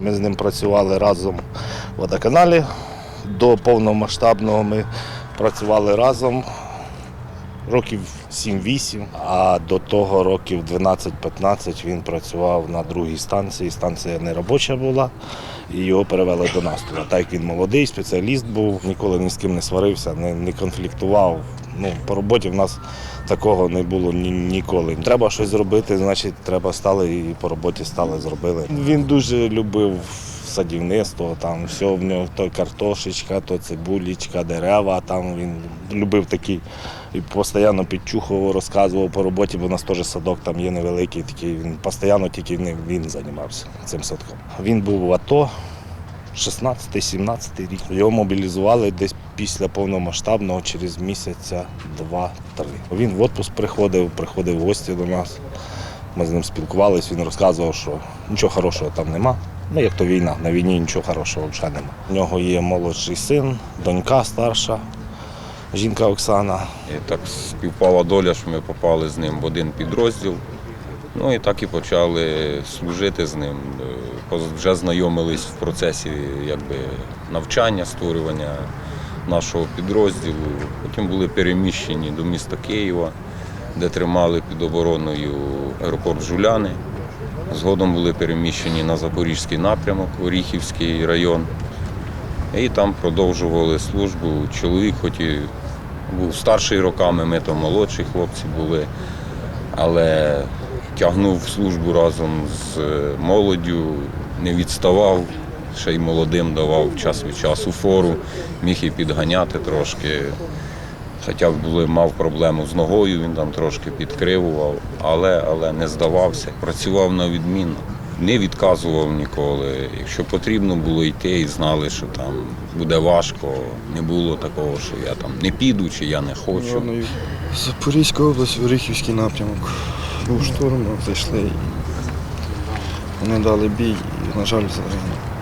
Ми з ним працювали разом в водоканалі. До повномасштабного ми працювали разом років 7-8, а до того років 12-15 він працював на другій станції. Станція не робоча була, і його перевели до нас туди. Так як він молодий, спеціаліст був, ніколи ні з ким не сварився, не, не конфліктував. Ну, по роботі в нас такого не було ні, ніколи. Треба щось зробити, значить, треба стали і по роботі стали зробили. Він дуже любив садівництво, там все в нього то картошечка, то цибулічка, дерева. Там він любив такі і постійно підчухував, розказував по роботі, бо у нас теж садок там є невеликий, такий він постійно тільки ним він займався цим садком. Він був в АТО. 16-17 рік. Його мобілізували десь після повномасштабного через місяця два-три. Він в відпуск приходив, приходив в гості до нас. Ми з ним спілкувалися, він розказував, що нічого хорошого там нема. Ну, як то війна, на війні нічого хорошого взагалі нема. У нього є молодший син, донька старша, жінка Оксана. І так співпала доля, що ми попали з ним в один підрозділ. Ну і так і почали служити з ним. Е, Вже знайомились в процесі якби, навчання, створювання нашого підрозділу. Потім були переміщені до міста Києва, де тримали під обороною аеропорт Жуляни. Згодом були переміщені на Запорізький напрямок, Оріхівський район. І там продовжували службу. Чоловік, хоч і був старший роками, ми то молодші хлопці були, але тягнув службу разом з е, молоддю, не відставав, ще й молодим давав час від часу фору, міг і підганяти трошки. Хоча були, мав проблему з ногою, він там трошки підкривував, але, але не здавався. Працював на відмінно, не відказував ніколи. Якщо потрібно було йти і знали, що там буде важко, не було такого, що я там не піду чи я не хочу. Запорізька область, Оріхівський напрямок. Був штурм, зайшли. Вони дали бій і, на жаль, загинули.